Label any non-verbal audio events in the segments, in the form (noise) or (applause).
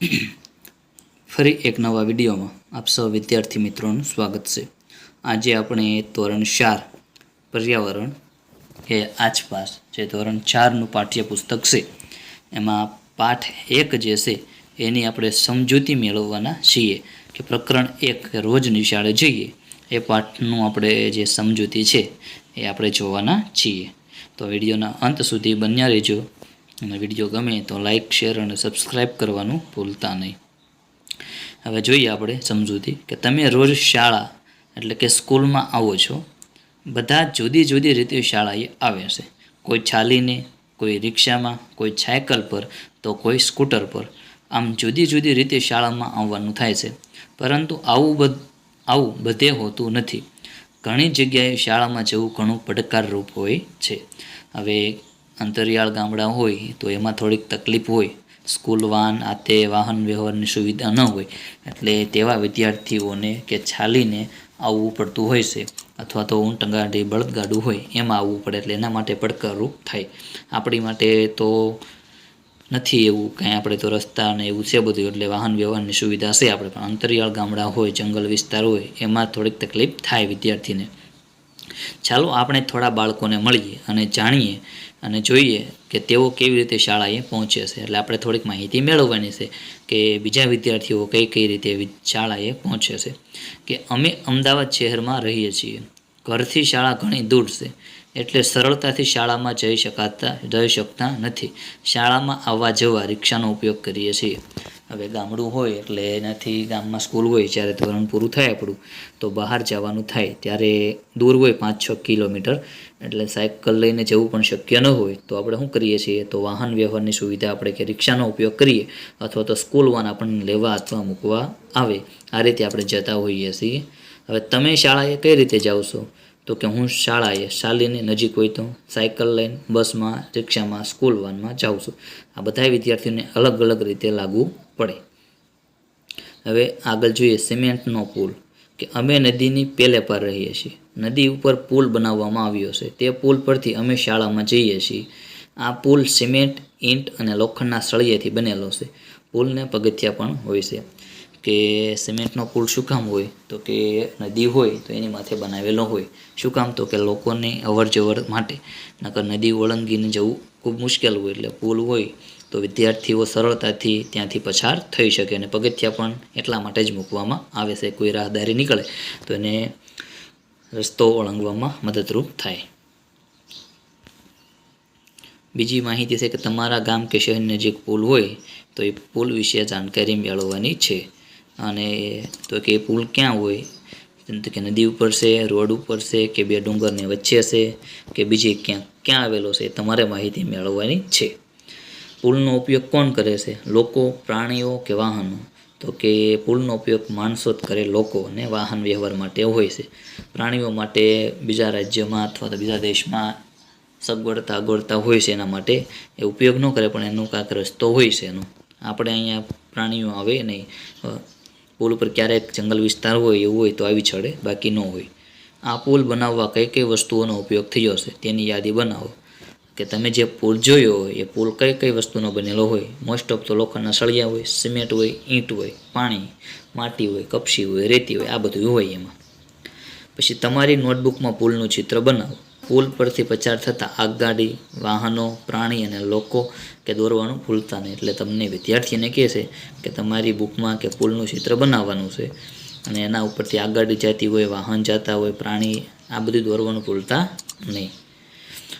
(coughs) ફરી એક નવા વિડીયોમાં આપ સૌ વિદ્યાર્થી મિત્રોનું સ્વાગત છે. આજે આપણે ધોરણ ચાર પર્યાવરણ એ આસપાસ જે ધોરણ ચારનું પાઠ્યપુસ્તક છે, એમાં પાઠ એક જે છે, એની આપણે સમજૂતી મેળવવાના છીએ કે પ્રકરણ એક રોજ નિશાળે જઈએ, એ પાઠનું આપણે જે સમજૂતી છે, એ આપણે જોવાના છીએ. તો વિડીયોના અંત સુધી બન્યા રહેજો. અને વીડિયો ગમે તો લાઇક શેર અને સબસ્ક્રાઈબ કરવાનું ભૂલતા નહીં. હવે જોઈએ આપણે સમજૂતી કે તમે રોજ શાળા એટલે કે સ્કૂલમાં આવો છો, બધા જુદી જુદી રીતે શાળાએ આવે છે. કોઈ ચાલીને કોઈ રિક્ષામાં, કોઈ સાયકલ પર, તો કોઈ સ્કૂટર પર. આમ જુદી જુદી રીતે શાળામાં આવવાનું થાય છે. પરંતુ આવું બધ, આવું બધે હોતું નથી. ઘણી જગ્યાએ શાળામાં જવું ઘણું પડકારરૂપ હોય છે. હવે અંતરિયાળ ગામડા હોય તો એમાં થોડીક તકલીફ હોય. સ્કૂલ વાન આ તે વાહન વ્યવહારની સુવિધા ન હોય. એટલે તેવા વિદ્યાર્થીઓને કે ચાલીને આવવું પડતું હોય છે. અથવા તો ઊંટગાડી બળદગાડું હોય, એમાં આવવું પડે એટલે એના માટે પડકારરૂપ થાય. આપણી માટે તો નથી એવું કાંઈ. આપણે તો રસ્તા અને એવું છે બધું. એટલે વાહન વ્યવહારની સુવિધા છે આપણે. પણ અંતરિયાળ ગામડા હોય, જંગલ વિસ્તાર હોય, એમાં થોડીક તકલીફ થાય વિદ્યાર્થીને. ચાલો આપણે થોડા બાળકોને મળીએ અને જાણીએ અને જોઈએ કે તેઓ કેવી રીતે શાળાએ પહોંચે છે. એટલે આપણે થોડીક માહિતી મેળવવાની છે કે બીજા વિદ્યાર્થીઓ કઈ કઈ રીતે શાળાએ પહોંચે છે. કે અમે અમદાવાદ શહેરમાં રહીએ છીએ. ઘરથી શાળા ઘણી દૂર છે. એટલે સરળતાથી શાળામાં જઈ શકાતા, જઈ શકતા નથી. શાળામાં આવવા જવા રિક્ષાનો ઉપયોગ કરીએ છીએ. હવે ગામડું હોય એટલે એનાથી ગામમાં સ્કૂલ હોય, જ્યારે ધોરણ પૂરું થાય આપણું, તો બહાર જવાનું થાય. ત્યારે દૂર હોય પાંચ છ કિલોમીટર, એટલે સાયકલ લઈને જવું પણ શક્ય ન હોય. તો આપણે શું કરીએ છીએ? તો વાહન વ્યવહારની સુવિધા આપણે કે રિક્ષાનો ઉપયોગ કરીએ, અથવા તો સ્કૂલ વાન આપણને લેવા અથવા મૂકવા આવે. આ રીતે આપણે જતા હોઈએ છીએ. હવે તમે શાળાએ કઈ રીતે છો? તો કે હું શાળાએ, શાલીની નજીક હોય તો સાયકલ લઈને બસમાં, રિક્ષામાં, સ્કૂલ વાનમાં જાઉં છું. આ બધા વિદ્યાર્થીઓને અલગ અલગ રીતે લાગુ પડે. હવે આગળ જોઈએ સિમેન્ટનો પુલ, કે અમે નદીની પેલે પર રહીએ છીએ. નદી ઉપર પુલ બનાવવામાં આવ્યો છે. તે પુલ પરથી અમે શાળામાં જઈએ છીએ. આ પુલ સિમેન્ટ, ઈંટ અને લોખંડના સળિયેથી બનેલો છે. પુલને પગથિયા પણ હોય છે. કે સિમેન્ટનો પુલ શું કામ હોય? તો કે નદી હોય, તો એની માથે બનાવેલો હોય. શું કામ? તો કે લોકોને અવર જવર માટે. નકર નદી ઓળંગીને જવું ખૂબ મુશ્કેલ હોય. એટલે પુલ હોય તો વિદ્યાર્થીઓ સરળતાથી ત્યાંથી પસાર થઈ શકે અને પગથિયા પણ એટલા માટે જ મૂકવામાં આવે છે, કોઈ રાહદારી નીકળે તો એને રસ્તો ઓળંગવામાં મદદરૂપ થાય. બીજી માહિતી છે કે તમારા ગામ કે શહેર નજીક પુલ હોય તો એ પુલ વિશે જાણકારી મેળવવાની છે. અને તો કે પુલ ક્યાં હોય? જેમ કે નદી ઉપર છે, રોડ ઉપર છે, કે બે ડુંગરની વચ્ચે છે, કે બીજે ક્યાં ક્યાં આવેલો છે તમારે માહિતી મેળવવાની છે. પુલનો ઉપયોગ કોણ કરે છે? લોકો, પ્રાણીઓ કે વાહનો? તો કે પુલનો ઉપયોગ માણસો જ કરે લોકો અને વાહન વ્યવહાર માટે હોય છે. પ્રાણીઓ માટે બીજા રાજ્યમાં અથવા તો બીજા દેશમાં સગવડતા અગવડતા હોય છે એના માટે એ ઉપયોગ ન કરે, પણ એનો કાંક રસ્તો હોય છે એનો. આપણે અહીંયા પ્રાણીઓ આવે નહીં પુલ ઉપર ક્યારેક જંગલ વિસ્તાર હોય, એવું હોય તો આવી ચડે બાકી ન હોય. આ પુલ બનાવવા કઈ કઈ વસ્તુઓનો ઉપયોગ થયો છે, તેની યાદી બનાવો. કે તમે જે પુલ જોયો હોય, એ પુલ કઈ કઈ વસ્તુનો બનેલો હોય? મોસ્ટ ઓફ તો લોખંડના સળિયા હોય, સિમેન્ટ હોય, ઈંટ હોય, પાણી, માટી હોય કપસી હોય, રેતી હોય, આ બધું હોય એમાં. પછી તમારી નોટબુકમાં પુલનું ચિત્ર બનાવો. પુલ પરથી પસાર થતા આગગાડી વાહનો, પ્રાણી અને લોકો કે દોરવાનું ભૂલતા નહીં. એટલે તમને વિદ્યાર્થીને કહેશે કે તમારી બુકમાં કે પુલનું ચિત્ર બનાવવાનું છે અને એના ઉપરથી આગગાડી જતી હોય, વાહન જતા હોય, પ્રાણી, આ બધું દોરવાનું ભૂલતા નહીં.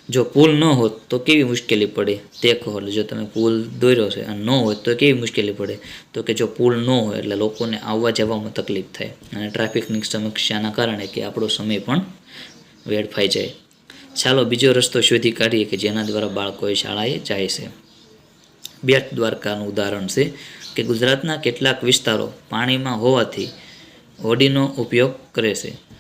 જો પુલ ન હોત તો કેવી મુશ્કેલી પડે? તે કહો જો તમે પુલ દોર્યો છે અને ન હોય તો કેવી મુશ્કેલી પડે? તો કે જો પુલ ન હોય એટલે લોકોને આવવા જવામાં તકલીફ થાય અને ટ્રાફિકની સમસ્યાના કારણે કે આપણો સમય પણ વેડફાઈ જાય. ચાલો બીજો રસ્તો શોધી કાઢીએ કે જેના દ્વારા બાળકો શાળાએ જાય છે. બેટ દ્વારકાનું ઉદાહરણ છે કે ગુજરાતના કેટલાક વિસ્તારો પાણીમાં હોવાથી હોડીનો ઉપયોગ કરે છે.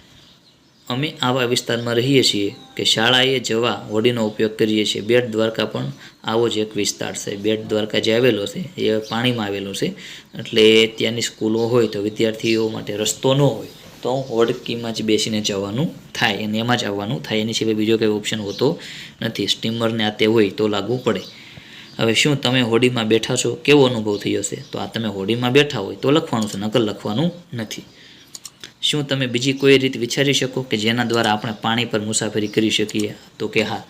અમે આવા વિસ્તારમાં રહીએ છીએ કે શાળાએ જવા હોડીનો ઉપયોગ કરીએ છીએ. બેટ દ્વારકા પણ આવો જ એક વિસ્તાર છે. બેટ દ્વારકા જે આવેલો છે એ પાણીમાં આવેલો છે. એટલે ત્યાંની સ્કૂલો હોય તો વિદ્યાર્થીઓ માટે રસ્તો ન હોય તો હોડકીમાં જ બેસીને જવાનું થાય અને એમાં જ આવવાનું થાય. એની સિવાય બીજો કોઈ ઓપ્શન હોતો નથી. સ્ટીમરને આ તે હોય તો લાગવું પડે. હવે શું તમે હોડીમાં બેઠા છો? કેવો અનુભવ થયો હશે તો આ તમે હોડીમાં બેઠા હોય તો લખવાનું છે નકલ લખવાનું નથી. શું તમે બીજી કોઈ રીત વિચારી શકો કે જેના દ્વારા આપણે પાણી પર મુસાફરી કરી શકીએ? તો કે હા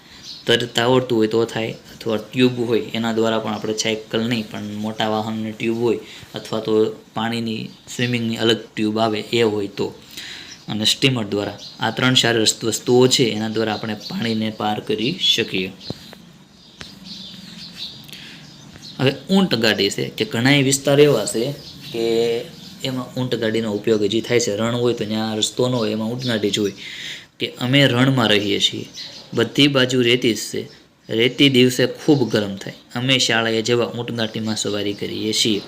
તરતા આવડતું હોય તો થાય, અથવા ટ્યુબ હોય, એના દ્વારા પણ આપણે સાયકલ નહીં, પણ મોટા વાહનની ટ્યુબ હોય, અથવા તો પાણીની સ્વિમિંગની અલગ ટ્યુબ આવે, એ હોય તો. અને સ્ટીમર દ્વારા. આ ત્રણ ચાર વસ્તુ- વસ્તુઓ છે, એના દ્વારા આપણે પાણીને પાર કરી શકીએ. હવે ઊંટ ગાડી છે, કે ઘણા વિસ્તાર એવા છે કે એમાં ઊંટ ગાડીનો ઉપયોગ હજી થાય છે. રણ હોય તો ત્યાં રસ્તો ન હોય, એમાં ઊંટગાડી જોઈ કે અમે રણમાં રહીએ છીએ. બધી બાજુ રેતી જ છે. રેતી દિવસે ખૂબ ગરમ થાય. અમે શાળાએ જેવા ઊંટ ગાડીમાં સવારી કરીએ છીએ.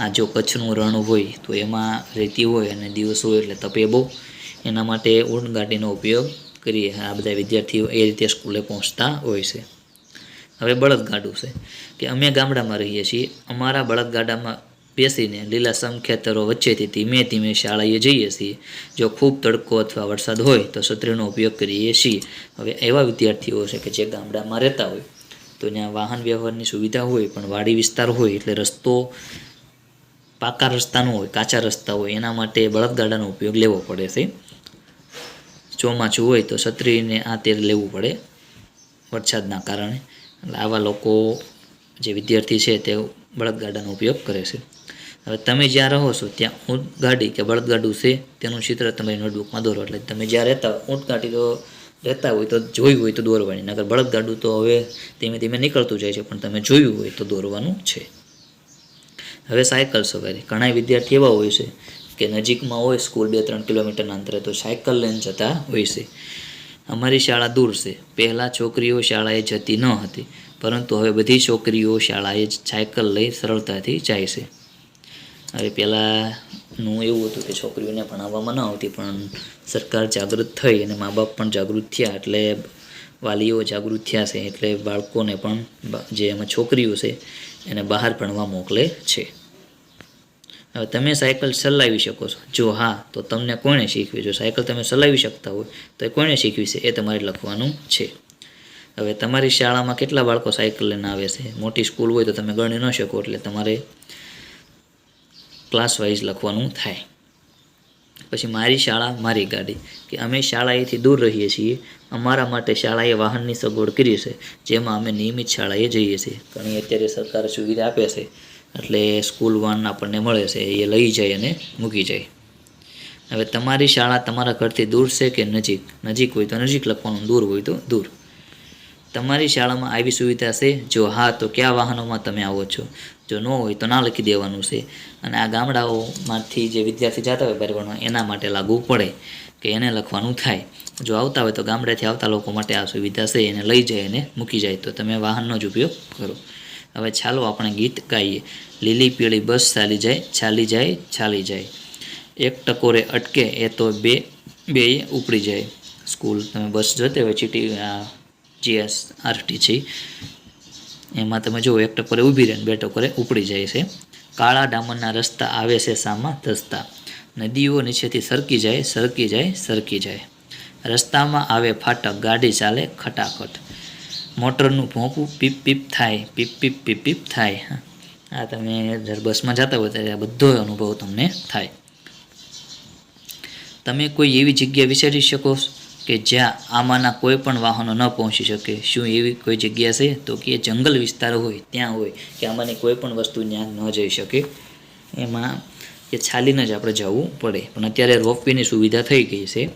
આ જો કચ્છનું રણ હોય તો એમાં રેતી હોય અને દિવસ હોય એટલે તપે બહુ એના માટે ઊંટ ગાડીનો ઉપયોગ કરીએ. આ બધા વિદ્યાર્થીઓ એ રીતે સ્કૂલે પહોંચતા હોય છે. હવે બળદગાડું છે. કે અમે ગામડામાં રહીએ છીએ. અમારા બળદગાડામાં બેસીને લીલાસમ ખેતરો વચ્ચેથી ધીમે ધીમે શાળાએ જઈએ છીએ. જો ખૂબ તડકો અથવા વરસાદ હોય તો છત્રીનો ઉપયોગ કરીએ છીએ. હવે એવા વિદ્યાર્થીઓ છે કે જે ગામડામાં રહેતા હોય, તો ત્યાં વાહન વ્યવહારની સુવિધા હોય, પણ વાડી વિસ્તાર હોય એટલે રસ્તો, પાકા રસ્તાનો હોય, કાચા રસ્તા હોય, એના માટે બળદગાડાનો ઉપયોગ લેવો પડે છે. ચોમાસું હોય તો છત્રીને આ તેર લેવું પડે, વરસાદના કારણે. એટલે આવા લોકો, જે વિદ્યાર્થી છે તે બળદગાડાનો ઉપયોગ કરે છે. હવે તમે જ્યાં રહો છો, ત્યાં ઊંટ ગાડી કે બળદગાડું છે, તેનું ચિત્ર તમારી નોટબુકમાં દોરો. એટલે તમે જ્યાં રહેતા ઊંટ ગાડી તો રહેતા હોય તો જોયું હોય તો દોરવાની. નગર બળદગાડું તો હવે ધીમે ધીમે નીકળતું જાય છે, પણ તમે જોયું હોય તો દોરવાનું છે. હવે સાયકલ સવારી. ઘણા વિદ્યાર્થી એવા હોય છે કે નજીકમાં હોય, સ્કૂલ બે ત્રણ કિલોમીટરના અંતરે તો સાયકલ લઈને જતા હોય છે. અમારી શાળા દૂર છે. પહેલાં છોકરીઓ શાળાએ જતી ન હતી. પરંતુ હવે બધી છોકરીઓ શાળાએ જ સાયકલ લઈ સરળતાથી જાય છે. હવે પહેલાંનું એવું હતું કે છોકરીઓને ભણાવવામાં ન આવતી, પણ સરકાર જાગૃત થઈ અને મા બાપ પણ જાગૃત થયા, એટલે વાલીઓ જાગૃત થયા છે, એટલે બાળકોને પણ જે એમાં છોકરીઓ છે, એને બહાર ભણવા મોકલે છે. હવે તમે સાયકલ ચલાવી શકો છો. જો હા, તો તમને કોણે શીખવી જો સાયકલ તમે ચલાવી શકતા હોય, તો એ કોણે શીખવી છે? એ તમારે લખવાનું છે. હવે તમારી શાળામાં કેટલા બાળકો સાયકલ લઈને આવે છે? મોટી સ્કૂલ હોય તો તમે ગણી ન શકો એટલે તમારે ક્લાસ વાઇઝ લખવાનું થાય. પછી મારી શાળા, મારી ગાડી, કે અમે શાળાએથી દૂર રહીએ છીએ. અમારા માટે શાળાએ વાહનની સગવડ કરી છે જેમાં અમે નિયમિત શાળાએ જઈએ છીએ. ઘણી અત્યારે સરકાર સુવિધા આપે છે, એટલે સ્કૂલ વાન આપણને મળે છે, એ લઈ જાય અને મૂકી જાય. હવે તમારી શાળા તમારા ઘરથી દૂર છે કે નજીક? નજીક હોય તો નજીક લખવાનું, દૂર હોય તો દૂર. તમારી શાળામાં આવી સુવિધા છે? જો હા, તો કયા વાહનોમાં તમે આવો છો? જો ન હોય, તો ના લખી દેવાનું છે. અને આ ગામડાઓમાંથી જે વિદ્યાર્થી જતા હોય બહાર એના માટે લાગુ પડે કે એને લખવાનું થાય. જો આવતા હોય, તો ગામડેથી આવતા લોકો માટે આ સુવિધા છે, એને લઈ જાય અને મૂકી જાય. તો તમે વાહનનો જ ઉપયોગ કરો. હવે ચાલો આપણે ગીત ગાઈએ. લીલી પીળી બસ ચાલી જાય ચાલી જાય ચાલી જાય. એક ટકોરે અટકે, એ તો બે બે ઉપડી જાય. સ્કૂલ તમે બસ જતી હોય, ચીટી જીએસ આરટી એમાં તમે જુઓ એક ટકોરે ઊભી રહીને બે ટકોરે ઉપડી જાય છે. કાળા ડામરના રસ્તા આવે છે સામા ધસતા. નદીઓ નીચેથી સરકી જાય સરકી જાય સરકી જાય. રસ્તામાં આવે ફાટક, ગાડી ચાલે ખટાખટ. મોટરનું ભોંકવું પીપ પીપ થાય, પીપ પીપ પીપ પીપ થાય. આ તમે જ્યારે બસમાં જતા હોય ત્યારે આ બધો અનુભવ તમને થાય. તમે કોઈ એવી જગ્યા વિચારી શકો કે જ્યાં આમાંના કોઈ પણ વાહનો ન પહોંચી શકે. શું એવી કોઈ જગ્યા છે? તો કે જંગલ વિસ્તાર હોય, ત્યાં હોય, કે આમાંની કોઈ પણ વસ્તુ ત્યાં ન જઈ શકે. એમાં એ છાલીને જ આપણે જવું પડે. પણ અત્યારે રોપવેની સુવિધા થઈ ગઈ છે.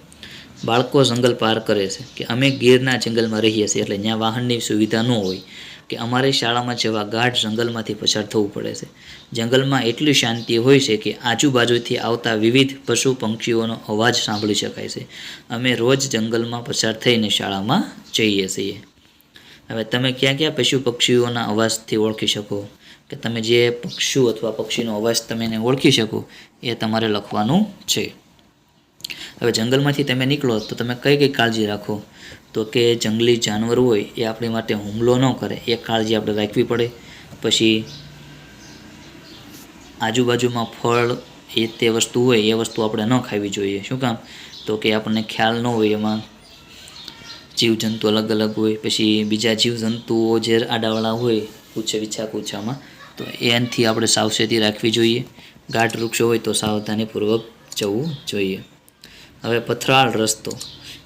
બાળકો જંગલ પાર કરે છે. કે અમે ગીરના જંગલમાં રહીએ છીએ, એટલે ત્યાં વાહનની સુવિધા ન હોય. કે અમારે શાળામાં જેવા ગાઢ જંગલમાંથી પસાર થવું પડે છે. જંગલમાં એટલી શાંતિ હોય છે કે આજુબાજુથી આવતા વિવિધ પશુ પંખીઓનો અવાજ સાંભળી શકાય છે. અમે રોજ જંગલમાં પસાર થઈને શાળામાં જઈએ છીએ. હવે તમે ક્યાં ક્યાં પશુ પક્ષીઓના અવાજથી ઓળખી શકો? કે તમે જે પક્ષુ અથવા પક્ષીનો અવાજ તમે એને ઓળખી શકો, એ તમારે લખવાનું છે. હવે જંગલમાંથી તમે નીકળો તો તમે કઈ કઈ કાળજી રાખો? તો કે જંગલી જાનવર હોય એ આપણી માટે હુમલો ન કરે, એ કાળજી આપણે રાખવી પડે. પછી આજુબાજુમાં ફળ એ તે વસ્તુ હોય, એ વસ્તુ આપણે ન ખાવી જોઈએ. શું કામ? તો કે આપણને ખ્યાલ ન હોય એમાં જીવજંતુ અલગ અલગ હોય, પછી બીજા જીવજંતુઓ જે આડાવાળા હોય, પૂછે વિછા કૂછામાં તો એનાથી આપણે સાવચેતી રાખવી જોઈએ. ગાઢ વૃક્ષો હોય તો સાવધાનીપૂર્વક જવું જોઈએ. હવે પથરાળ રસ્તો,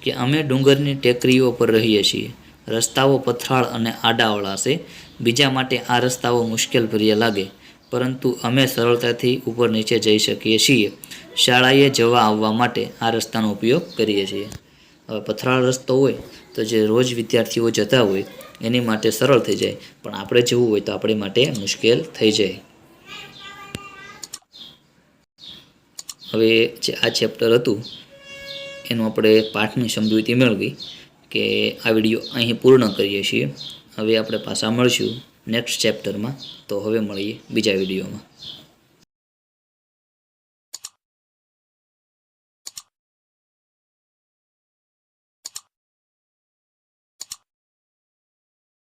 કે અમે ડુંગરની ટેકરીઓ પર રહીએ છીએ. રસ્તાઓ પથરાળ અને આડાવળા છે. બીજા માટે આ રસ્તાઓ મુશ્કેલ ભર્યા લાગે, પરંતુ અમે સરળતાથી ઉપર નીચે જઈ શકીએ છીએ. શાળાએ જવા આવવા માટે આ રસ્તાનો ઉપયોગ કરીએ છીએ. હવે પથરાળ રસ્તો હોય તો જે રોજ વિદ્યાર્થીઓ જતા હોય, એની માટે સરળ થઈ જાય, પણ આપણે જવું હોય તો આપણી માટે મુશ્કેલ થઈ જાય. હવે જે આ ચેપ્ટર હતું એનું આપણે પાઠની સમજૂતી મેળવી કે આ વીડિયો અહીં પૂર્ણ કરીએ છીએ. હવે આપણે પાછા મળશું નેક્સ્ટ ચેપ્ટરમાં. તો હવે મળીએ બીજા વિડીયોમાં.